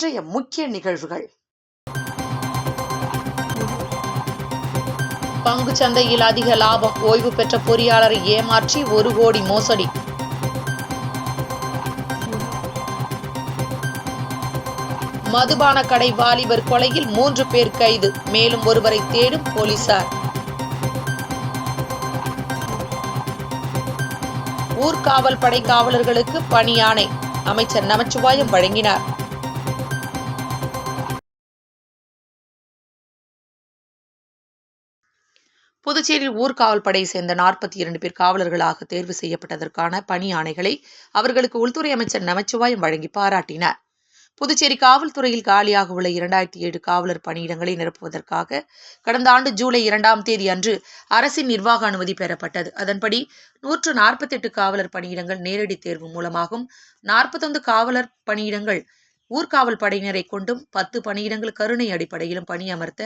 இன்றைய முக்கிய நிகழ்வுகள். பங்கு சந்தையில் அதிக லாபம் ஓய்வு பெற்ற பொறியாளரை ஏமாற்றி ஒரு கோடி மோசடி. மதுபான கடை வாலிபர் கொலையில் மூன்று பேர் கைது மேலும் ஒருவரை தேடும் போலீசார். ஊர்காவல் படை காவலர்களுக்கு பணியானை அமைச்சர் நமச்சிவாயம் வழங்கினார். புதுச்சேரி ஊர்காவல் படையை சேர்ந்த நாற்பத்தி இரண்டு பேர் காவலர்களாக தேர்வு செய்யப்பட்டதற்கான பணி ஆணைகளை அவர்களுக்கு உள்துறை அமைச்சர் நமச்சிவாயம் வழங்கி பாராட்டினார். புதுச்சேரி காவல்துறையில் காலியாக உள்ள இரண்டாயிரத்தி ஏழு காவலர் பணியிடங்களை நிரப்புவதற்காக கடந்த ஆண்டு ஜூலை இரண்டாம் தேதி அன்று அரசின் நிர்வாக அனுமதி பெறப்பட்டது. அதன்படி நூற்று நாற்பத்தி எட்டு காவலர் பணியிடங்கள் நேரடி தேர்வு மூலமாகவும் நாற்பத்தொன்று காவலர் பணியிடங்கள் ஊர்காவல் படையினரை கொண்டும் பத்து பணியிடங்கள் கருணை அடிப்படையிலும் பணியமர்த்த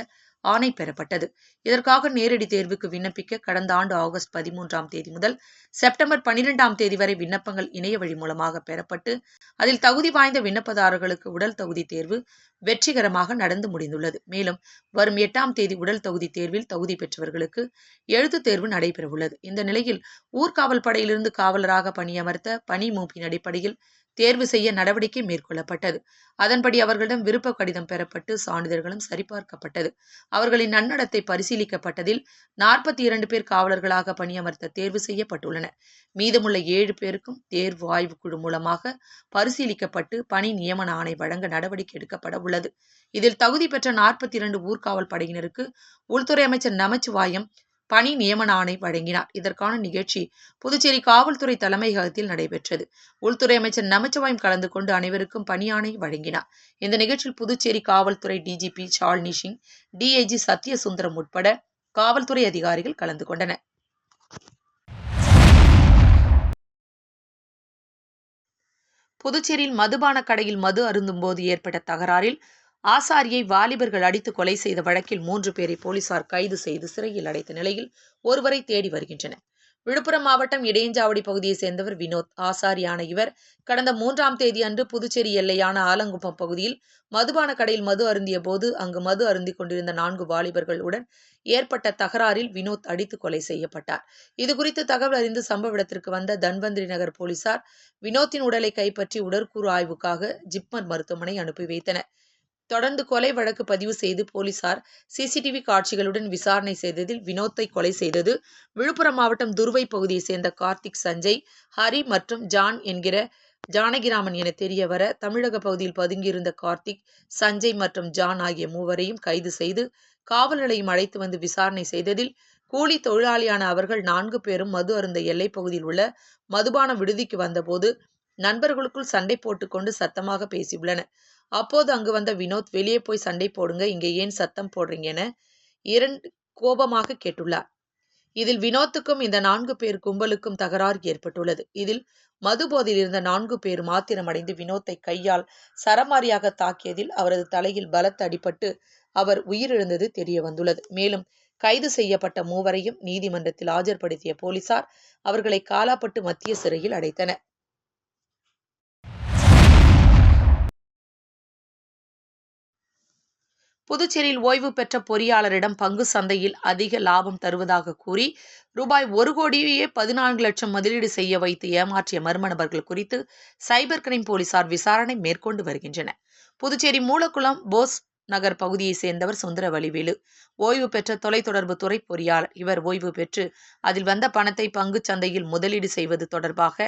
ஆணை பெறப்பட்டது. இதற்காக நேரடி தேர்வுக்கு விண்ணப்பிக்க கடந்த ஆண்டு ஆகஸ்ட் பதிமூன்றாம் தேதி முதல் செப்டம்பர் பனிரெண்டாம் தேதி வரை விண்ணப்பங்கள் இணைய வழி மூலமாக பெறப்பட்டு அதில் தகுதி வாய்ந்த விண்ணப்பதாரர்களுக்கு உடல் தகுதி தேர்வு வெற்றிகரமாக நடந்து முடிந்துள்ளது. மேலும் வரும் எட்டாம் தேதி உடல் தகுதி தேர்வில் தகுதி பெற்றவர்களுக்கு எழுத்து தேர்வு நடைபெறவுள்ளது. இந்த நிலையில் ஊர்காவல் படையிலிருந்து காவலராக பணியமர்த்த பணி மூப்பின் அடிப்படையில் தேர்வு செய்ய நடவடிக்கை மேற்கொள்ளப்பட்டது. அதன்படி அவர்களிடம் விருப்ப கடிதம் பெறப்பட்டு சான்றிதழ்களும் சரிபார்க்கப்பட்டது. அவர்களின் நன்னடத்தை பரிசீலிக்கப்பட்டதில் நாற்பத்தி இரண்டு பேர் காவலர்களாக பணியமர்த்த தேர்வு செய்யப்பட்டுள்ளனர். மீதமுள்ள ஏழு பேருக்கும் தேர்வு ஆய்வு குழு மூலமாக பரிசீலிக்கப்பட்டு பணி நியமன ஆணை வழங்க நடவடிக்கை எடுக்கப்பட உள்ளது. இதில் தகுதி பெற்ற நாற்பத்தி இரண்டு ஊர்காவல் படையினருக்கு உள்துறை அமைச்சர் நமச்சிவாயம் பணி நியமன ஆணை வழங்கினார். இதற்கான நிகழ்ச்சி புதுச்சேரி காவல்துறை தலைமையகத்தில் நடைபெற்றது. உள்துறை அமைச்சர் நமச்சிவாயம் கலந்து கொண்டு அனைவருக்கும் பணி ஆணை வழங்கினார். இந்த நிகழ்ச்சியில் புதுச்சேரி காவல்துறை டிஜிபி சால்னி சிங் டிஐஜி சத்யசுந்தரம் உட்பட காவல்துறை அதிகாரிகள் கலந்து கொண்டனர். புதுச்சேரியில் மதுபான கடையில் மது அருந்தும் போது ஏற்பட்ட தகராறில் ஆசாரியை வாலிபர்கள் அடித்து கொலை செய்த வழக்கில் மூன்று பேரை போலீசார் கைது செய்து சிறையில் அடைத்த நிலையில் ஒருவரை தேடி வருகின்றனர். விழுப்புரம் மாவட்டம் இடையஞ்சாவடி பகுதியைச் சேர்ந்தவர் வினோத். ஆசாரியான இவர் கடந்த மூன்றாம் தேதி அன்று புதுச்சேரி எல்லையான ஆலங்குப்பம் பகுதியில் மதுபான கடையில் மது அருந்திய போது அங்கு மது அருந்தி கொண்டிருந்த நான்கு வாலிபர்களுடன் ஏற்பட்ட தகராறில் வினோத் அடித்து கொலை செய்யப்பட்டார். இதுகுறித்து தகவல் அறிந்து சம்பவ இடத்திற்கு வந்த தன்வந்திரி நகர் போலீசார் வினோத்தின் உடலை கைப்பற்றி உடற்கூறு ஆய்வுக்காக ஜிப்மர் மருத்துவமனை அனுப்பி வைத்தனர். தொடர்ந்து கொலை வழக்கு பதிவு செய்து போலீசார் சிசிடிவி காட்சிகளுடன் விசாரணை செய்ததில் வினோத்தை கொலை செய்தது. விழுப்புரம் மாவட்டம் துருவை பகுதியைச் சேர்ந்த கார்த்திக் சஞ்சய் ஹரி மற்றும் ஜான் என்கிற ஜானகிராமன் என தெரிய வர தமிழக பகுதியில் பதுங்கியிருந்த கார்த்திக் சஞ்சய் மற்றும் ஜான் ஆகிய மூவரையும் கைது செய்து காவல் நிலையம் அழைத்து வந்து விசாரணை செய்ததில் கூலி தொழிலாளியான அவர்கள் நான்கு பேரும் மது அருந்த எல்லைப் பகுதியில் உள்ள மதுபான விடுதிக்கு வந்தபோது நண்பர்களுக்குள் சண்டை போட்டுக்கொண்டு சத்தமாக பேசியுள்ளனர். அப்போது அங்கு வந்த வினோத் வெளியே போய் சண்டை போடுங்க இங்கே ஏன் சத்தம் போடுறீங்க என இரண்டு கோபமாக கேட்டுள்ளார். இதில் வினோத்துக்கும் இந்த நான்கு பேர் கும்பலுக்கும் தகராறு ஏற்பட்டுள்ளது. இதில் மதுபோதையில் இருந்த நான்கு பேர் மாத்திரமடைந்து வினோத்தை கையால் சரமாரியாக தாக்கியதில் அவரது தலையில் பலத்த அடிபட்டு அவர் உயிரிழந்தது தெரிய வந்துள்ளது. மேலும் கைது செய்யப்பட்ட மூவரையும் நீதிமன்றத்தில் ஆஜர்படுத்திய போலீசார் அவர்களை காலாப்பட்டு மத்திய சிறையில் அடைத்தனர். புதுச்சேரியில் ஓய்வு பெற்ற பொறியாளரிடம் பங்கு சந்தையில் அதிக லாபம் தருவதாக கூறி ரூபாய் ஒரு கோடியே பதினான்கு லட்சம் முதலீடு செய்ய வைத்து ஏமாற்றிய மர்ம நபர்கள் குறித்து சைபர் கிரைம் போலீசார் விசாரணை மேற்கொண்டு வருகின்றனர். புதுச்சேரி மூலக்குளம் போஸ் நகர் பகுதியை சேர்ந்தவர் சுந்தர வழிவேலு ஓய்வு பெற்ற தொலைத்தொடர்பு துறை பொறியாளர். இவர் ஓய்வு பெற்று அதில் வந்த பணத்தை பங்கு சந்தையில் முதலீடு செய்வது தொடர்பாக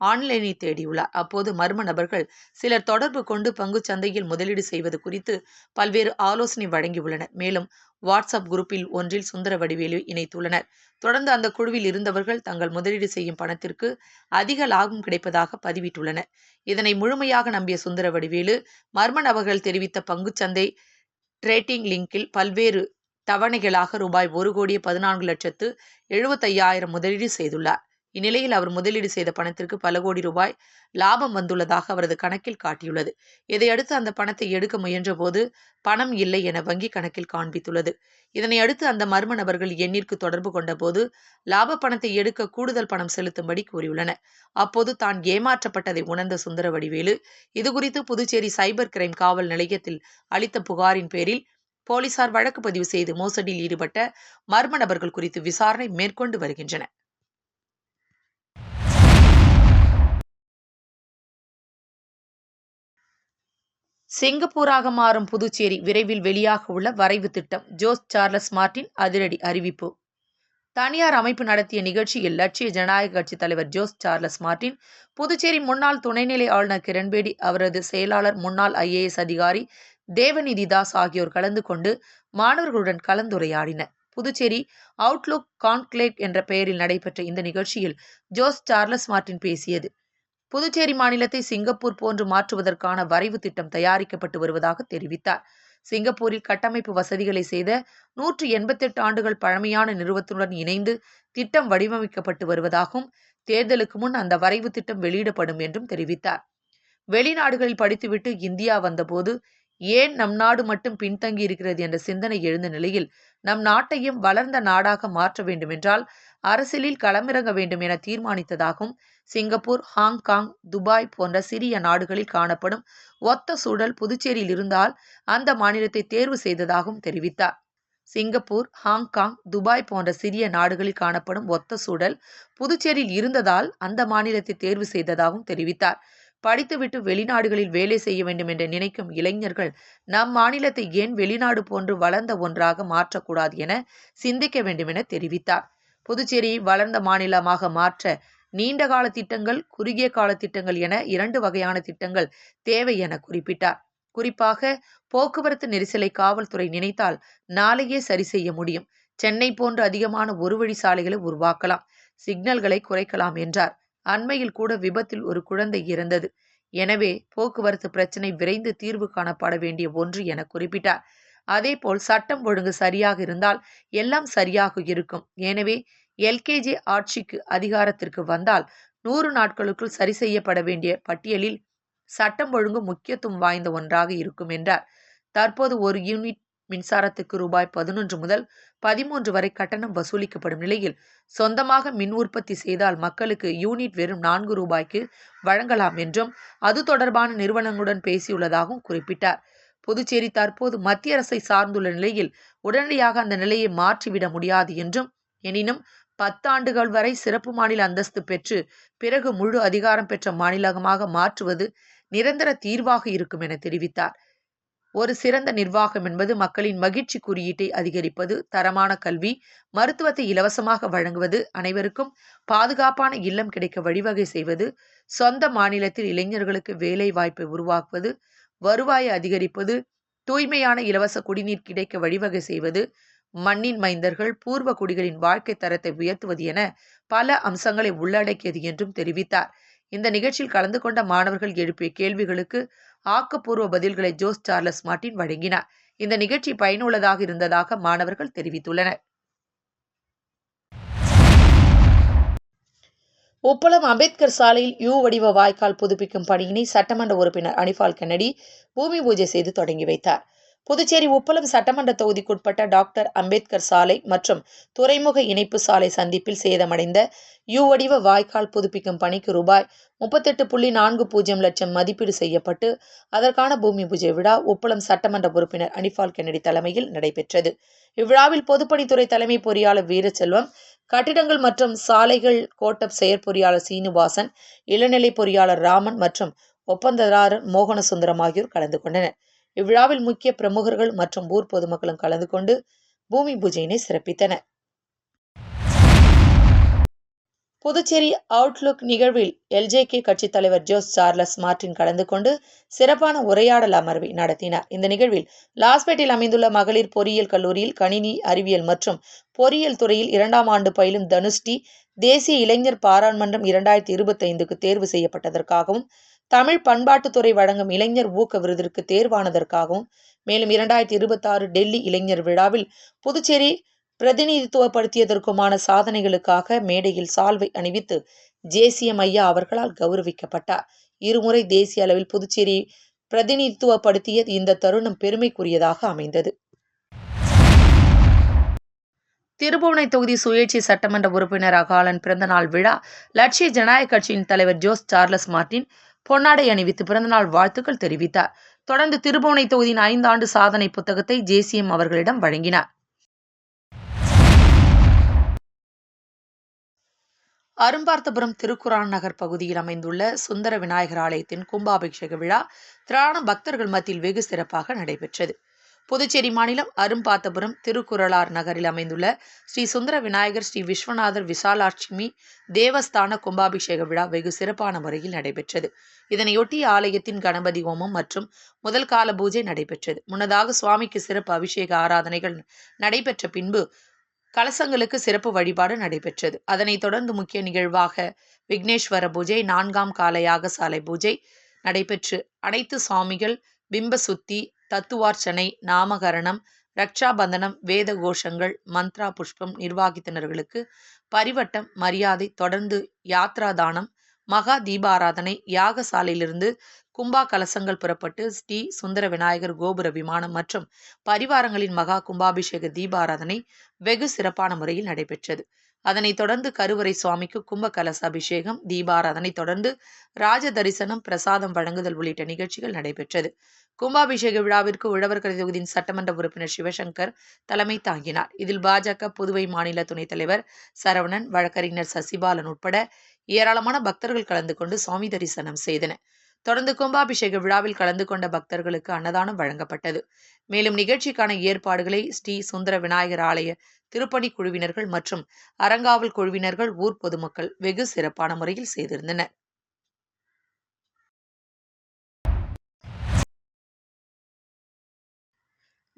ஆன்லைனில் தேடியுள்ளார். அப்போது மர்ம நபர்கள் சிலர் தொடர்பு கொண்டு பங்கு சந்தையில் முதலீடு செய்வது குறித்து பல்வேறு ஆலோசனை வழங்கியுள்ளனர். மேலும் வாட்ஸ்அப் குரூப்பில் ஒன்றில் சுந்தர வடிவேலு இணைத்துள்ளனர். தொடர்ந்து அந்த குழுவில் இருந்தவர்கள் தங்கள் முதலீடு செய்யும் பணத்திற்கு அதிக லாபம் கிடைப்பதாக பதிவிட்டுள்ளனர். இதனை முழுமையாக நம்பிய சுந்தர வடிவேலு மர்ம நபர்கள் தெரிவித்த பங்குச்சந்தை ட்ரேட்டிங் லிங்கில் பல்வேறு தவணைகளாக ரூபாய் ஒரு கோடியே பதினான்கு லட்சத்து எழுபத்தையாயிரம் முதலீடு செய்துள்ளார். இந்நிலையில் அவர் முதலீடு செய்த பணத்திற்கு பல கோடி ரூபாய் லாபம் வந்துள்ளதாக அவரது கணக்கில் காட்டியுள்ளது. இதையடுத்து அந்த பணத்தை எடுக்க முயன்றபோது பணம் இல்லை என வங்கி கணக்கில் காண்பித்துள்ளது. இதனை அடுத்து அந்த மர்ம நபர்கள் எண்ணிற்கு தொடர்பு கொண்டபோது லாப பணத்தை எடுக்க கூடுதல் பணம் செலுத்தும்படி கூறியுள்ளனர். அப்போது தான் ஏமாற்றப்பட்டதை உணர்ந்த சுந்தர வடிவேலு இதுகுறித்து புதுச்சேரி சைபர் கிரைம் காவல் நிலையத்தில் அளித்த புகாரின் பேரில் போலீசார் வழக்கு பதிவு செய்து மோசடியில் ஈடுபட்ட மர்ம நபர்கள் குறித்து விசாரணை மேற்கொண்டு வருகின்றனர். சிங்கப்பூராக மாறும் புதுச்சேரி விரைவில் வெளியாக உள்ள வரைவு திட்டம். ஜோஸ் சார்லஸ் மார்டின் அதிரடி அறிவிப்பு. தனியார் அமைப்பு நடத்திய நிகழ்ச்சியில் லட்சிய ஜனநாயக கட்சி தலைவர் ஜோஸ் சார்லஸ் மார்டின் புதுச்சேரி முன்னாள் துணைநிலை ஆளுநர் கிரண்பேடி அவரது செயலாளர் முன்னாள் ஐஏஎஸ் அதிகாரி தேவநிதி தாஸ் ஆகியோர் கலந்து கொண்டு மாணவர்களுடன் கலந்துரையாடினர். புதுச்சேரி அவுட்லுக் கான்க்ளேவ் என்ற பெயரில் நடைபெற்ற இந்த நிகழ்ச்சியில் ஜோஸ் சார்லஸ் மார்டின் பேசியது. புதுச்சேரி மாநிலத்தை சிங்கப்பூர் போன்று மாற்றுவதற்கான வரைவு திட்டம் தயாரிக்கப்பட்டு வருவதாக தெரிவித்தார். சிங்கப்பூரில் கட்டமைப்பு வசதிகளை செய்த நூற்று எண்பத்தெட்டு ஆண்டுகள் பழமையான நிறுவத்துடன் இணைந்து திட்டம் வடிவமைக்கப்பட்டு வருவதாகவும் தேர்தலுக்கு முன் அந்த வரைவு திட்டம் வெளியிடப்படும் என்றும் தெரிவித்தார். வெளிநாடுகளில் படித்துவிட்டு இந்தியா வந்தபோது ஏன் நம் நாடு மட்டும் பின்தங்கி இருக்கிறது என்ற சிந்தனை எழுந்த நிலையில் நம் நாட்டையும் வளர்ந்த நாடாக மாற்ற வேண்டுமென்றால் அரசியலில் களமிறங்க வேண்டும் என தீர்மானித்ததாகவும் சிங்கப்பூர் ஹாங்காங் துபாய் போன்ற சிறிய நாடுகளில் காணப்படும் ஒத்த சூழல் புதுச்சேரியில் இருந்தால் அந்த மாநிலத்தை தேர்வு செய்ததாகவும் தெரிவித்தார். சிங்கப்பூர் ஹாங்காங் துபாய் போன்ற சிறிய நாடுகளில் காணப்படும் ஒத்த சூழல் புதுச்சேரியில் இருந்ததால் அந்த மாநிலத்தை தேர்வு செய்ததாகவும் தெரிவித்தார். படித்துவிட்டு வெளிநாடுகளில் வேலை செய்ய வேண்டும் என்று நினைக்கும் இளைஞர்கள் நம் மாநிலத்தை ஏன் வெளிநாடு போன்று வளர்ந்த ஒன்றாக மாற்றக்கூடாது என சிந்திக்க வேண்டும் என தெரிவித்தார். புதுச்சேரியை வளர்ந்த மாநிலமாக மாற்ற நீண்ட கால திட்டங்கள் குறுகிய கால திட்டங்கள் என இரண்டு வகையான திட்டங்கள் தேவை என குறிப்பிட்டார். குறிப்பாக போக்குவரத்து நெரிசலை காவல்துறை நினைத்தால் நாளையே சரி செய்ய முடியும். சென்னை போன்ற அதிகமான ஒரு வழி சாலைகளை உருவாக்கலாம். சிக்னல்களை குறைக்கலாம் என்றார். அண்மையில் கூட விபத்தில் ஒரு குழந்தை இறந்தது. எனவே போக்குவரத்து பிரச்சினை விரைந்து தீர்வு காணப்பட வேண்டிய ஒன்று என குறிப்பிட்டார். அதேபோல் சட்டம் ஒழுங்கு சரியாக இருந்தால் எல்லாம் சரியாக இருக்கும். எனவே எல்கேஜி ஆட்சிக்கு அதிகாரத்திற்கு வந்தால் நூறு நாட்களுக்குள் சரி செய்யப்பட வேண்டிய பட்டியலில் சட்டம் ஒழுங்கு முக்கியத்துவம் வாய்ந்த ஒன்றாக இருக்கும் என்றார். தற்போது ஒரு யூனிட் மின்சாரத்துக்கு ரூபாய் பதினொன்று முதல் பதிமூன்று வரை கட்டணம் வசூலிக்கப்படும் நிலையில் சொந்தமாக மின் உற்பத்தி செய்தால் மக்களுக்கு யூனிட் வெறும் நான்கு ரூபாய்க்கு வழங்கலாம் என்றும் அது தொடர்பான நிறுவனங்களுடன் பேசியுள்ளதாகவும் குறிப்பிட்டார். புதுச்சேரி தற்போது மத்திய அரசை சார்ந்துள்ள நிலையில் உடனடியாக அந்த நிலையை மாற்றிவிட முடியாது என்றும் எனினும் பத்தாண்டுகள் வரை சிறப்பு மாநில அந்தஸ்து பெற்று பிறகு முழு அதிகாரம் பெற்ற மாநிலமாக மாற்றுவது நிரந்தர தீர்வாக இருக்கும் என தெரிவித்தார். ஒரு சிறந்த நிர்வாகம் என்பது மக்களின் மகிழ்ச்சி குறியீட்டை அதிகரிப்பது தரமான கல்வி மருத்துவத்தை இலவசமாக வழங்குவது அனைவருக்கும் பாதுகாப்பான இல்லம் கிடைக்க வழிவகை செய்வது சொந்த மாநிலத்தில் இளைஞர்களுக்கு வேலை வாய்ப்பை உருவாக்குவது வருவாயை அதிகரிப்பது தூய்மையான இலவச குடிநீர் கிடைக்க வழிவகை செய்வது மண்ணின் மைந்தர்கள் பூர்வ குடிகளின் வாழ்க்கை தரத்தை உயர்த்துவது என பல அம்சங்களை உள்ளடக்கியது என்றும் தெரிவித்தார். இந்த நிகழ்ச்சியில் கலந்து கொண்ட மாணவர்கள் எழுப்பிய கேள்விகளுக்கு ஆக்கப்பூர்வ பதில்களை ஜோஸ் சார்லஸ் மார்ட்டின் வழங்கினார். இந்த நிகழ்ச்சி பயனுள்ளதாக இருந்ததாக மாணவர்கள் தெரிவித்துள்ளனர். உப்பளம் அம்பேத்கர் சாலையில் யூ வடிவ வாய்க்கால் புதுப்பிக்கும் பணியினை சட்டமன்ற உறுப்பினர் அனிபால் கென்னடி பூமி பூஜை செய்து தொடங்கி வைத்தார். புதுச்சேரி உப்பளம் சட்டமன்ற தொகுதிக்குட்பட்ட டாக்டர் அம்பேத்கர் சாலை மற்றும் துறைமுக இணைப்பு சாலை சந்திப்பில் சேதமடைந்த யூ வடிவ வாய்க்கால் புதுப்பிக்கும் பணிக்கு ரூபாய் முப்பத்தெட்டு புள்ளி நான்கு பூஜ்ஜியம் லட்சம் மதிப்பீடு செய்யப்பட்டு அதற்கான பூமி பூஜை விழா உப்பளம் சட்டமன்ற உறுப்பினர் அனிபால் கென்னடி தலைமையில் நடைபெற்றது. இவ்விழாவில் பொதுப்பணித்துறை தலைமை பொறியாளர் வீரச்செல்வம் கட்டிடங்கள் மற்றும் சாலைகள் கோட்டப் செயற்பொறியாளர் சீனிவாசன் இளநிலை பொறியாளர் ராமன் மற்றும் ஒப்பந்ததாரர் மோகனசுந்தரம் ஆகியோர் கலந்து கொண்டனர். இவ்விழாவில் முக்கிய பிரமுகர்கள் மற்றும் ஊர் பொதுமக்களும் கலந்து கொண்டு பூமி பூஜையினை சிறப்பித்தனர். புதுச்சேரி அவுட்லுக் நிகழ்வில் எல்ஜேகே கட்சித் தலைவர் ஜோஸ் சார்லஸ் மார்டின் கலந்து கொண்டு சிறப்பான உரையாடல் அமர்வை நடத்தினார். இந்த நிகழ்வில் லாஸ்பேட்டில் அமைந்துள்ள மகளிர் பொறியியல் கல்லூரியில் கணினி அறிவியல் மற்றும் பொறியியல் துறையில் இரண்டாம் ஆண்டு பயிலும் தனுஷ்டி தேசிய இளைஞர் பாராளுமன்றம் இரண்டாயிரத்தி இருபத்தைந்துக்கு தேர்வு செய்யப்பட்டதற்காகவும் தமிழ் பண்பாட்டுத்துறை வழங்கும் இளைஞர் ஊக்க விருதிற்கு தேர்வானதற்காகவும் மேலும் இரண்டாயிரத்தி இருபத்தாறு டெல்லி இளைஞர் விழாவில் புதுச்சேரி பிரதிநிதித்துவப்படுத்தியதற்குமான சாதனைகளுக்காக மேடையில் சால்வை அணிவித்து ஜேசிஎம் ஐயா அவர்களால் கௌரவிக்கப்பட்டார். இருமுறை தேசிய அளவில் புதுச்சேரி பிரதிநிதித்துவப்படுத்திய இந்த தருணம் பெருமைக்குரியதாக அமைந்தது. திருபுவனை தொகுதி சுயேட்சை சட்டமன்ற உறுப்பினர் அகாலன் பிறந்தநாள் விழா லட்சிய ஜனநாயக கட்சியின் தலைவர் ஜோஸ் சார்லஸ் மார்டின் பொன்னாடை அணிவித்து பிறந்தநாள் வாழ்த்துக்கள் தெரிவித்தார். தொடர்ந்து திருபுவனை தொகுதியின் ஐந்தாண்டு சாதனை புத்தகத்தை ஜேசிஎம் அவர்களிடம் வழங்கினார். அரும்பார்த்தபுரம் திருக்குறான் நகர் பகுதியில் அமைந்துள்ள சுந்தர விநாயகர் ஆலயத்தின் கும்பாபிஷேக விழா திராண பக்தர்கள் மத்தியில் வெகு சிறப்பாக நடைபெற்றது. புதுச்சேரி மாநிலம் அரும்பாத்தபுரம் திருக்குறளார் நகரில் அமைந்துள்ள ஸ்ரீ சுந்தர விநாயகர் ஸ்ரீ விஸ்வநாதர் விசாலாட்சுமி தேவஸ்தான கும்பாபிஷேக விழா வெகு சிறப்பான முறையில் நடைபெற்றது. இதனையொட்டி ஆலயத்தின் கணபதி ஹோமம் மற்றும் முதல் கால பூஜை நடைபெற்றது. முன்னதாக சுவாமிக்கு சிறப்பு அபிஷேக ஆராதனைகள் நடைபெற்ற பின்பு கலசங்களுக்கு சிறப்பு வழிபாடு நடைபெற்றது. அதனைத் தொடர்ந்து முக்கிய நிகழ்வாக விக்னேஸ்வர பூஜை நான்காம் கால யாகசாலை பூஜை நடைபெற்று அனைத்து சுவாமிகள் பிம்பசுத்தி தத்துவார்ச்சனை நாமகரணம் ரக்ஷாபந்தனம் வேத கோஷங்கள் மந்த்ரா புஷ்பம் நிர்வாகித்தினர்களுக்கு பரிவட்டம் மரியாதை தொடர்ந்து யாத்ரா தானம் மகா தீபாராதனை யாகசாலையிலிருந்து கும்பா கலசங்கள் புறப்பட்டு ஸ்ரீ சுந்தர விநாயகர் கோபுர விமானம் மற்றும் பரிவாரங்களின் மகா கும்பாபிஷேக தீபாராதனை வெகு சிறப்பான முறையில் நடைபெற்றது. அதனைத் தொடர்ந்து கருவறை சுவாமிக்கு கும்ப கலச அபிஷேகம் தீபாராதனை தொடர்ந்து ராஜ தரிசனம் பிரசாதம் வழங்குதல் உள்ளிட்ட நிகழ்ச்சிகள் நடைபெற்றது. கும்பாபிஷேக விழாவிற்கு உழவர்கரை தொகுதியின் சட்டமன்ற உறுப்பினர் சிவசங்கர் தலைமை தாங்கினார். இதில் பாஜக புதுவை மாநில துணைத் தலைவர் சரவணன் வழக்கறிஞர் சசிபாலன் உட்பட ஏராளமான பக்தர்கள் கலந்து கொண்டு சுவாமி தரிசனம் செய்தனர். தொடர்ந்து கும்பாபிஷேக விழாவில் கலந்து கொண்ட பக்தர்களுக்கு அன்னதானம் வழங்கப்பட்டது. மேலும் நிகழ்ச்சிக்கான ஏற்பாடுகளை ஸ்ரீ சுந்தர விநாயகர் ஆலய திருப்பணி குழுவினர்கள் மற்றும் அறங்காவல் குழுவினர்கள் ஊர் பொதுமக்கள் வெகு சிறப்பான முறையில் செய்திருந்தனர்.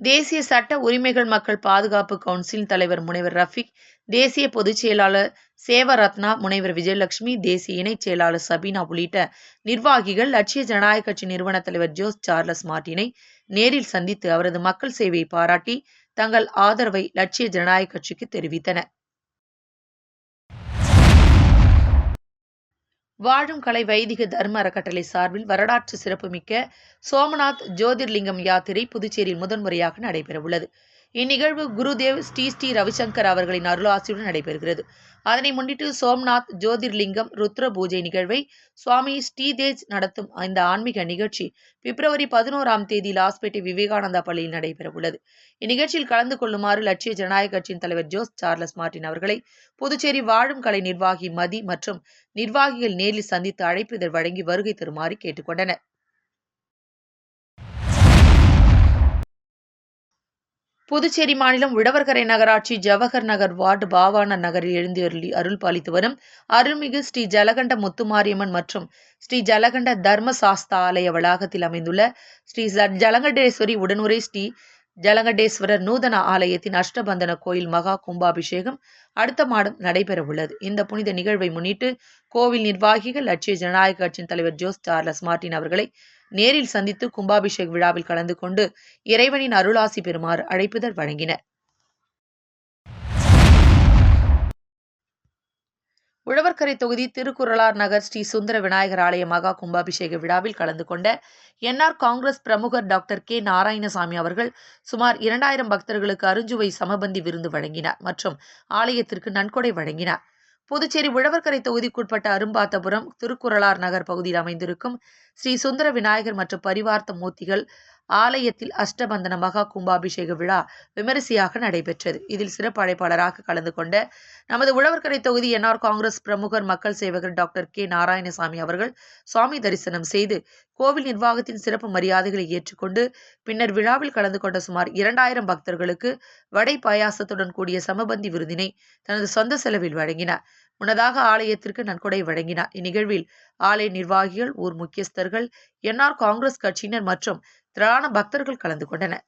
தேசிய சட்ட உரிமைகள் மக்கள் பாதுகாப்பு கவுன்சில் தலைவர் முனைவர் ரஃபிக் தேசிய பொதுச் செயலாளர் சேவரத்னா முனைவர் விஜயலட்சுமி தேசிய இணைச் செயலாளர் சபீனா உள்ளிட்ட நிர்வாகிகள் லட்சிய ஜனநாயக கட்சி நிறுவன தலைவர் ஜோஸ் சார்லஸ் மார்டினை நேரில் சந்தித்து அவரது மக்கள் சேவையை பாராட்டி தங்கள் ஆதரவை லட்சிய ஜனநாயக கட்சிக்கு தெரிவித்தனர். வாழும் கலை வைதிக தர்ம அறக்கட்டளை சார்பில் வரலாற்று சிறப்புமிக்க சோமநாத் ஜோதிர்லிங்கம் யாத்திரை புதுச்சேரியில் முதன்முறையாக நடைபெறவுள்ளது. இந்நிகழ்வு குருதேவ் ஸ்ரீ ஸ்ரீ ரவிசங்கர் அவர்களின் அருளாசியுடன் நடைபெறுகிறது. அதனை முன்னிட்டு சோம்நாத் ஜோதிர்லிங்கம் ருத்ர பூஜை நிகழ்வை சுவாமி ஸ்ரீதேஜ் நடத்தும் இந்த ஆன்மீக நிகழ்ச்சி பிப்ரவரி பதினோராம் தேதி லாஸ்பேட்டை விவேகானந்தா பள்ளியில் நடைபெறவுள்ளது. இந்நிகழ்ச்சியில் கலந்து கொள்ளுமாறு லட்சிய ஜனநாயக கட்சியின் தலைவர் ஜோஸ் சார்லஸ் மார்டின் அவர்களை புதுச்சேரி வாழும் கலை நிர்வாகி மதி மற்றும் நிர்வாகிகள் நேரில் சந்தித்து அழைப்பிதழ் வழங்கி வருகை தருமாறு கேட்டுக்கொண்டனர். புதுச்சேரி மாநிலம் உழவர்கரை நகராட்சி ஜவஹர் நகர் வார்டு பாவான நகரில் எழுந்தருளி அருள் பாலித்து வரும் அருள்மிகு ஸ்ரீ ஜலகண்ட முத்துமாரியம்மன் மற்றும் ஸ்ரீ ஜலகண்ட தர்மசாஸ்தா ஆலய வளாகத்தில் அமைந்துள்ள ஸ்ரீ ஜலகண்டேஸ்வரி உடனுரை ஸ்ரீ ஜலகண்டேஸ்வரர் நூதன ஆலயத்தின் அஷ்டபந்தன கோயில் மகா கும்பாபிஷேகம் அடுத்த மாதம் நடைபெறவுள்ளது. இந்த புனித நிகழ்வை முன்னிட்டு கோவில் நிர்வாகிகள் லட்சிய ஜனநாயக கட்சியின் தலைவர் ஜோஸ் சார்லஸ் மார்டின் அவர்களை நேரில் சந்தித்து கும்பாபிஷேக் விழாவில் கலந்து கொண்டு இறைவனின் அருளாசி பெறுமாறு அழைப்புதல் வழங்கினர். உழவர்கரை தொகுதி திருக்குறளார் நகர் ஸ்ரீ சுந்தர விநாயகர் ஆலய மகா கும்பாபிஷேக விழாவில் கலந்து கொண்ட என்ஆர் காங்கிரஸ் பிரமுகர் டாக்டர் கே நாராயணசாமி அவர்கள் சுமார் இரண்டாயிரம் பக்தர்களுக்கு அருஞ்சுவை சமபந்தி விருந்து வழங்கினார் மற்றும் ஆலயத்திற்கு நன்கொடை வழங்கினார். புதுச்சேரி உழவர்கரை தொகுதிக்குட்பட்ட அரும்பாத்தபுரம் திருக்குறளார் நகர் பகுதியில் அமைந்திருக்கும் ஸ்ரீ சுந்தர விநாயகர் மற்றும் பரிவார்த்த மூர்த்திகள் ஆலயத்தில் அஷ்டபந்தன மகா கும்பாபிஷேக விழா விமரிசையாக நடைபெற்றது. இதில் சிறப்பு அழைப்பாளராக கலந்து கொண்ட நமது உழவர்கரை தொகுதி என்ஆர் காங்கிரஸ் பிரமுகர் மக்கள் சேவகர் டாக்டர் கே. நாராயணசாமி அவர்கள் சுவாமி தரிசனம் செய்து கோவில் நிர்வாகத்தின் சிறப்பு மரியாதைகளை ஏற்றுக்கொண்டு பின்னர் விழாவில் கலந்து கொண்ட சுமார் இரண்டாயிரம் பக்தர்களுக்கு வடை பாயாசத்துடன் கூடிய சமபந்தி விருதினை தனது சொந்த செலவில் வழங்கினார். முன்னதாக ஆலயத்திற்கு நன்கொடை வழங்கினார். இந்நிகழ்வில் ஆலய நிர்வாகிகள் ஊர் முக்கியஸ்தர்கள் என்ஆர் காங்கிரஸ் கட்சியினர் மற்றும் திராண பக்தர்கள் கலந்து கொண்டனர்.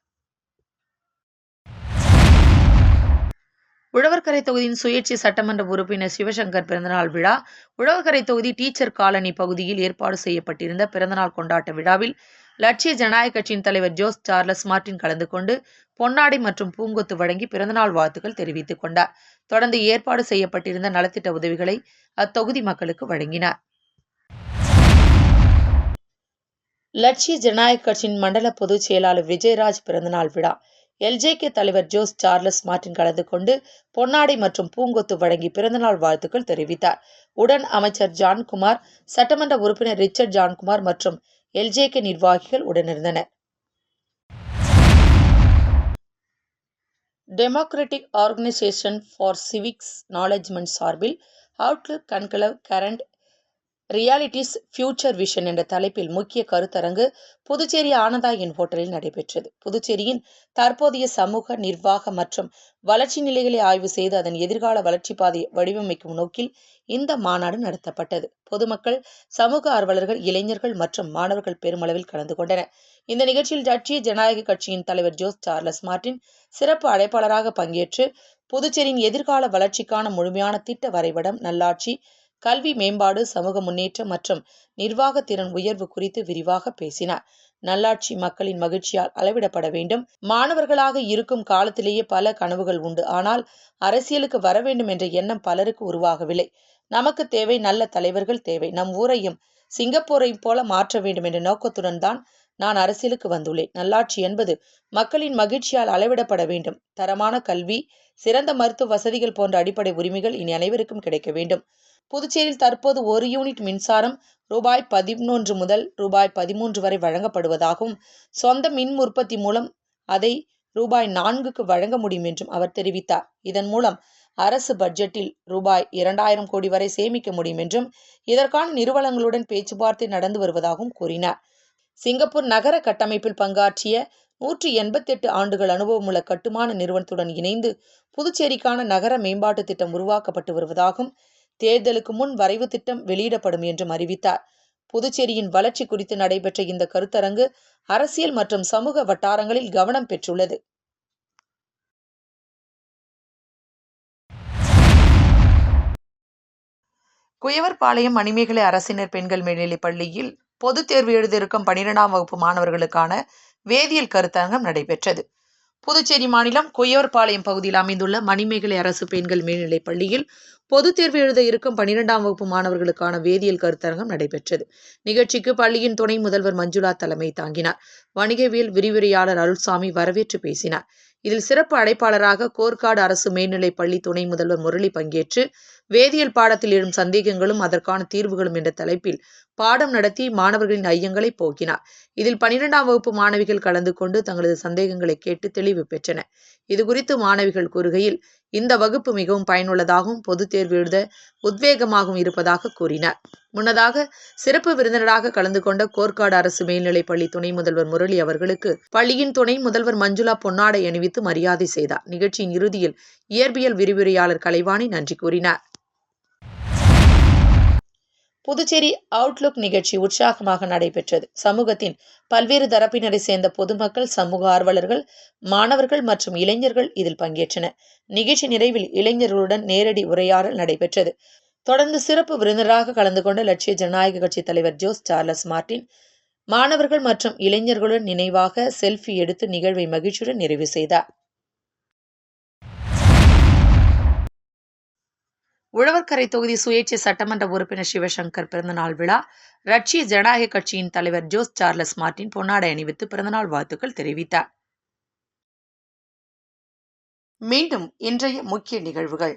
உழவர்கரை தொகுதியின் சுயேட்சை சட்டமன்ற உறுப்பினர் சிவசங்கர் பிறந்தநாள் விழா உழவர்கரை தொகுதி டீச்சர் காலனி பகுதியில் ஏற்பாடு செய்யப்பட்டிருந்த பிறந்தநாள் கொண்டாட்ட விழாவில் லட்சிய ஜனநாயக கட்சியின் தலைவர் ஜோஸ் சார்லஸ் மார்டின் கலந்து கொண்டு பொன்னாடை மற்றும் பூங்கொத்து வழங்கி பிறந்தநாள் வாழ்த்துக்கள் தெரிவித்துக் கொண்டார். தொடர்ந்து ஏற்பாடு செய்யப்பட்டிருந்த நலத்திட்ட உதவிகளை அத்தொகுதி மக்களுக்கு வழங்கினார். லட்சிய ஜனநாயக கட்சியின் மண்டல பொதுச் செயலாளர் விஜயராஜ் பிறந்தநாள் விழா. எல்ஜேகே தலைவர் ஜோஸ் சார்லஸ் மார்டின் கலந்து கொண்டு பொன்னாடை மற்றும் பூங்கொத்து வழங்கி பிறந்தநாள் வாழ்த்துக்கள் தெரிவித்தார். உடன் அமைச்சர் ஜான்குமார் சட்டமன்ற உறுப்பினர் ரிச்சர்ட் ஜான்குமார் மற்றும் எல்ஜேகே நிர்வாகிகள் உடனிருந்தனர். Democratic organisation for civics knowledgement சார்பில் அவுட்லுக் கண்கலவ் கரண்ட் ரியாலிட்டிஸ் ஃபியூச்சர் விஷன் என்ற தலைப்பில் முக்கிய கருத்தரங்கு புதுச்சேரி ஆனந்தா என் ஹோட்டலில் நடைபெற்றது. புதுச்சேரியின் தற்போதைய சமூக நிர்வாக மற்றும் வளர்ச்சி நிலைகளை ஆய்வு செய்து அதன் எதிர்கால வளர்ச்சி பாதையை வடிவமைக்கும் நோக்கில் இந்த மாநாடு நடத்தப்பட்டது. பொதுமக்கள் சமூக ஆர்வலர்கள் இளைஞர்கள் மற்றும் மாணவர்கள் பெருமளவில் கலந்து கொண்டனர். இந்த நிகழ்ச்சியில் லட்சிய ஜனநாயக கட்சியின் தலைவர் ஜோஸ் சார்லஸ் மார்டின் சிறப்பு அழைப்பாளராக பங்கேற்று புதுச்சேரியின் எதிர்கால வளர்ச்சிக்கான முழுமையான திட்ட வரைபடம் நல்லாட்சி கல்வி மேம்பாடு சமூக முன்னேற்றம் மற்றும் நிர்வாக திறன் உயர்வு குறித்து விரிவாக பேசினார். நல்லாட்சி மக்களின் மகிழ்ச்சியால் அளவிடப்பட வேண்டும். மாணவர்களாக இருக்கும் காலத்திலேயே பல கனவுகள் உண்டு. ஆனால் அரசியலுக்கு வர வேண்டும் என்ற எண்ணம் பலருக்கு உருவாகவில்லை. நமக்கு தேவை நல்ல தலைவர்கள் தேவை. நம் ஊரையும் சிங்கப்பூரையும் போல மாற்ற வேண்டும் என்ற நோக்கத்துடன் தான் நான் அரசியலுக்கு வந்துள்ளேன். நல்லாட்சி என்பது மக்களின் மகிழ்ச்சியால் அளவிடப்பட வேண்டும். தரமான கல்வி சிறந்த மருத்துவ வசதிகள் போன்ற அடிப்படை உரிமைகள் இனி அனைவருக்கும் கிடைக்க வேண்டும். புதுச்சேரியில் தற்போது ஒரு யூனிட் மின்சாரம் ரூபாய் பதினொன்று முதல் ரூபாய் பதிமூன்று வரை வழங்கப்படுவதாகவும் சொந்த மின் உற்பத்தி மூலம் அதை ரூபாய் நான்குக்கு வழங்க முடியும் என்றும் அவர் தெரிவித்தார். இதன் மூலம் அரசு பட்ஜெட்டில் ரூபாய் இரண்டாயிரம் கோடி வரை சேமிக்க முடியும் என்றும் இதற்கான நிறுவனங்களுடன் பேச்சுவார்த்தை நடந்து வருவதாகவும் கூறினார். சிங்கப்பூர் நகர கட்டமைப்பில் பங்காற்றிய நூற்றி எண்பத்தெட்டு ஆண்டுகள் அனுபவமுள்ள கட்டுமான நிறுவனத்துடன் இணைந்து புதுச்சேரிக்கான நகர மேம்பாட்டு திட்டம் உருவாக்கப்பட்டு வருவதாகவும் தேர்தலுக்கு முன் வரைவு திட்டம் வெளியிடப்படும் என்றும் அறிவித்தார். புதுச்சேரியின் வளர்ச்சி குறித்து நடைபெற்ற இந்த கருத்தரங்கு அரசியல் மற்றும் சமூக வட்டாரங்களில் கவனம் பெற்றுள்ளது. குயவர்பாளையம் மணிமேகலை அரசினர் பெண்கள் மேல்நிலைப் பள்ளியில் பொதுத் தேர்வு எழுதியிருக்கும் பனிரெண்டாம் வகுப்பு மாணவர்களுக்கான வேதியியல் கருத்தரங்கம் நடைபெற்றது. புதுச்சேரி மாநிலம் கொய்யோர்பாளையம் பகுதியில் அமைந்துள்ள மணிமேகலை அரசு பெண்கள் மேல்நிலைப் பள்ளியில் பொதுத் தேர்வு எழுத இருக்கும் பனிரெண்டாம் வகுப்பு மாணவர்களுக்கான வேதியியல் கருத்தரங்கம் நடைபெற்றது. நிகழ்ச்சிக்கு பள்ளியின் துணை முதல்வர் மஞ்சுளா தலைமை தாங்கினார். வணிகவியல் விரிவுரையாளர் அருள்சாமி வரவேற்று பேசினார். இதில் சிறப்பு அழைப்பாளராக கோர்க்காடு அரசு மேல்நிலைப் பள்ளி துணை முதல்வர் முரளி பங்கேற்று வேதியியல் பாடத்தில் எழும் சந்தேகங்களும் அதற்கான தீர்வுகளும் என்ற தலைப்பில் பாடம் நடத்தி மாணவர்களின் ஐயங்களை போக்கினார். இதில் பனிரெண்டாம் வகுப்பு மாணவிகள் கலந்து கொண்டு தங்களது சந்தேகங்களை கேட்டு தெளிவு பெற்றன இதுகுறித்து மாணவிகள் கூறுகையில் இந்த வகுப்பு மிகவும் பயனுள்ளதாகவும் பொதுத் தேர்வு எழுத உத்வேகமாகவும் இருப்பதாக கூறினார். முன்னதாக சிறப்பு விருந்தினராக கலந்து கொண்ட கோர்க்காடு அரசு மேல்நிலைப் பள்ளி துணை முதல்வர் முரளி அவர்களுக்கு பள்ளியின் துணை முதல்வர் மஞ்சுளா பொன்னாடை அணிவித்து மரியாதை செய்தார். நிகழ்ச்சியின் இறுதியில் இயற்பியல் விரிவுரையாளர் கலைவாணி நன்றி கூறினார். புதுச்சேரி அவுட்லுக் நிகழ்ச்சி உற்சாகமாக நடைபெற்றது. சமூகத்தின் பல்வேறு தரப்பினரை சேர்ந்த பொதுமக்கள் சமூக ஆர்வலர்கள் மாணவர்கள் மற்றும் இளைஞர்கள் இதில் பங்கேற்றனர். நிகழ்ச்சி நிறைவில் இளைஞர்களுடன் நேரடி உரையாடல் நடைபெற்றது. தொடர்ந்து சிறப்பு விருந்தராக கலந்து கொண்ட லட்சிய ஜனநாயக கட்சி தலைவர் ஜோஸ் சார்லஸ் மார்டின் மாணவர்கள் மற்றும் இளைஞர்களுடன் நினைவாக செல்ஃபி எடுத்து நிகழ்வை மகிழ்ச்சியுடன் நிறைவு செய்தார். உழவர்கரை தொகுதி சுயேட்சை சட்டமன்ற உறுப்பினர் சிவசங்கர் பிறந்தநாள் விழா ரஷ்ய ஜனநாயக கட்சியின் தலைவர் ஜோஸ் சார்லஸ் மார்டின் பொன்னாடை அணிவித்து பிறந்தநாள் வாழ்த்துக்கள் தெரிவித்தார். மீண்டும் இன்றைய முக்கிய நிகழ்வுகள்.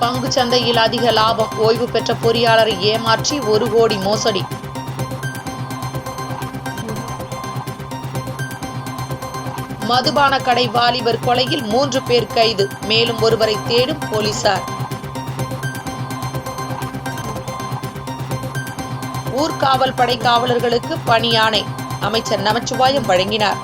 பங்கு சந்தையில் அதிக லாபம் ஓய்வு பெற்ற பொறியாளரை ஏமாற்றி ஒரு கோடி மோசடி. மதுபான கடை வாலிபர் கொலையில் மூன்று பேர் கைது. மேலும் ஒருவரை தேடும் போலீசார். ஊர்காவல் படை காவலர்களுக்கு பணி அமைச்சர் நமச்சிவாயம் வழங்கினார்.